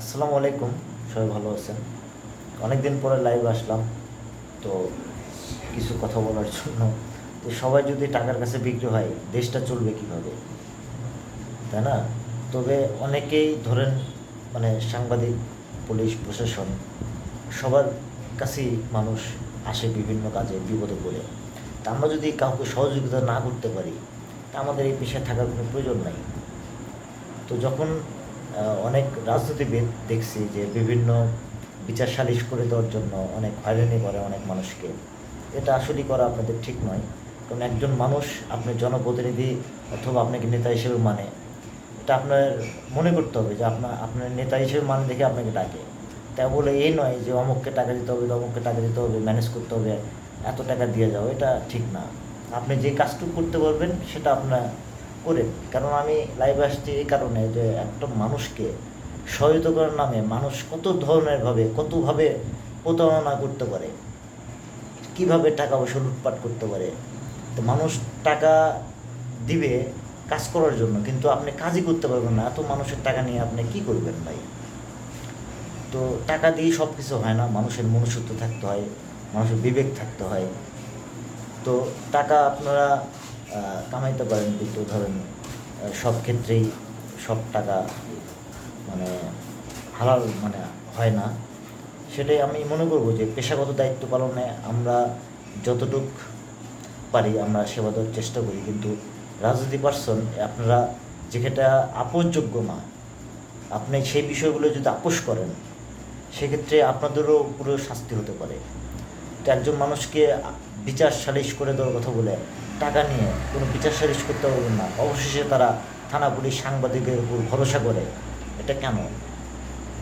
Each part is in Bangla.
আসসালামু আলাইকুম, সবাই ভালো আছেন? অনেক দিন পরে লাইভ আসলাম, তো কিছু কথা বলার জন্য। তো সবাই যদি টাকার কাছে বিক্রি হয়, দেশটা চলবে কীভাবে? তাই না? তবে অনেকেই ধরেন মানে সাংবাদিক, পুলিশ, প্রশাসন, সবার কাছেই মানুষ আসে বিভিন্ন কাজে, বিপদে পড়ে। তা আমরা যদি কাউকে সহযোগিতা না করতে পারি, তা আমাদের এই পেশায় থাকার কোনো প্রয়োজন নাই। তো যখন অনেক রাজনীতিবিদ দেখছি যে বিভিন্ন বিচার সালিশ করে দেওয়ার জন্য অনেক হয়রানি করে অনেক মানুষকে। এটা আসলেই করা আপনাদের ঠিক নয়। কারণ একজন মানুষ আপনি জনপ্রতিনিধি অথবা আপনাকে নেতা হিসেবে মানে এটা আপনার মনে করতে হবে যে আপনার আপনার নেতা হিসেবে মানে দেখে আপনাকে ডাকে। তাই বলে এই নয় যে অমুককে টাকা দিতে হবে, অমুককে টাকা দিতে হবে, ম্যানেজ করতে হবে, এত টাকা দিয়ে যাও, এটা ঠিক না। আপনি যে কাজটুকু করতে পারবেন, সেটা আপনার করেন কারণ আমি লাইভে আসছি এই কারণে যে একটা মানুষকে সহায়তা করার নামে মানুষ কত ধরনের ভাবে, কতভাবে প্রতারণা করতে পারে, কীভাবে টাকা পয়সা লুটপাট করতে পারে। তো মানুষ টাকা দিবে কাজ করার জন্য, কিন্তু আপনি কাজই করতে পারবেন না। এত মানুষের টাকা নিয়ে আপনি কি করবেন ভাই? তো টাকা দিয়ে সব কিছু হয় না, মানুষের মনুষ্যত্ব থাকতে হয়, মানুষের বিবেক থাকতে হয়। তো টাকা আপনারা কামাইতে পারেন, কিন্তু ধরেন সব ক্ষেত্রেই সব টাকা মানে হালাল মানে হয় না। সেটাই আমি মনে করব যে পেশাগত দায়িত্ব পালনে আমরা যতটুক পারি আমরা সেবা দেওয়ার চেষ্টা করি, কিন্তু রাজনীতি পার্সন আপনারা যেটা আপোষযোগ্য না, আপনি সেই বিষয়গুলো যদি আপোষ করেন, সেক্ষেত্রে আপনাদেরও পুরো শাস্তি হতে পারে। তো একজন মানুষকে বিচার সালিশ করে দেওয়ার কথা বলে টাকা নিয়ে কোনো বিচার সালিশ করতে পারবেন না। অবশেষে তারা থানা পুলিশ সাংবাদিকের উপর ভরসা করে। এটা কেন?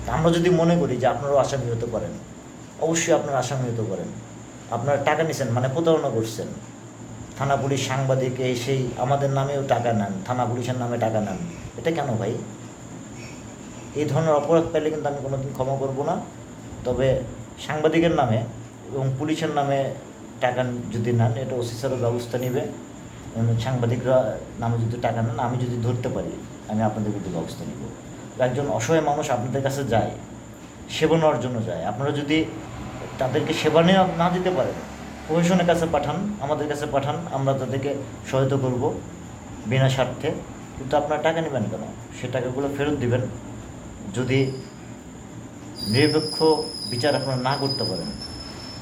আমরা যদি মনে করি যে আপনারাও আসামি হতে পারেন, অবশ্যই আপনারা আসামি হতে পারেন। আপনারা টাকা নিছেন মানে প্রতারণা করছেন। থানা পুলিশ সাংবাদিক এই সেই আমাদের নামেও টাকা নেন, থানা পুলিশের নামে টাকা নেন। এটা কেন ভাই? এই ধরনের অপরাধ পেলে কিন্তু আমি কোনোদিন ক্ষমা করব না। তবে সাংবাদিকের নামে এবং পুলিশের নামে টাকা যদি নেন, এটা ওসি স্যারও ব্যবস্থা নেবে। সাংবাদিকরা নামে যদি টাকা নেন, আমি যদি ধরতে পারি, আমি আপনাদের বিরুদ্ধে ব্যবস্থা নিব। একজন অসহায় মানুষ আপনাদের কাছে যায়, সেবা নেওয়ার জন্য যায়। আপনারা যদি তাদেরকে সেবা নেওয়া না দিতে পারেন, প্রশাসনের কাছে পাঠান, আমাদের কাছে পাঠান, আমরা তাদেরকে সহায়তা করব বিনা স্বার্থে। কিন্তু আপনারা টাকা নেবেন কেন? সে টাকাগুলো ফেরত দিবেন। যদি নিরপেক্ষ বিচার আপনারা না করতে পারেন,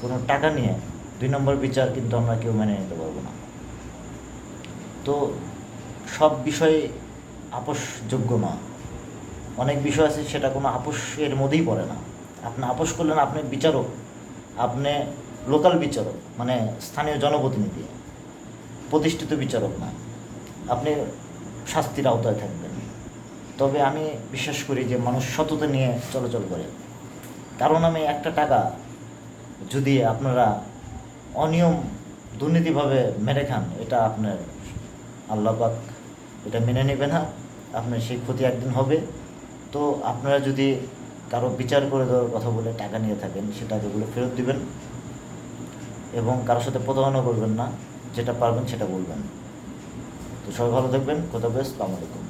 কোনো টাকা নিয়ে দুই নম্বর বিচার কিন্তু আমরা কেউ মেনে নিতে পারব না। তো সব বিষয়ে আপোষযোগ্য না। অনেক বিষয় আছে সেটা কোনো আপোষের মধ্যেই পড়ে না। আপনি আপোষ করলেন, আপনি বিচারক, আপনি লোকাল বিচারক মানে স্থানীয় জনপ্রতিনিধি, প্রতিষ্ঠিত বিচারক না। আপনি শাস্তির আওতায় থাকবেন। তবে আমি বিশ্বাস করি যে মানুষ সততা নিয়ে চলাচল করে। কারণ আমি একটা টাকা যদি আপনারা অনিয়ম দুর্নীতিভাবে মেরে খান, এটা আপনার আল্লাপাক এটা মেনে নেবে না, আপনার সেই ক্ষতি একদিন হবে। তো আপনারা যদি কারও বিচার করে দেওয়ার কথা বলে টাকা নিয়ে থাকেন সে টাকাগুলো ফেরত দিবেন এবং কারোর সাথে প্রতারণা করবেন না, যেটা পারবেন সেটা বলবেন। তো সবাই ভালো থাকবেন বেশ আলাইকুম।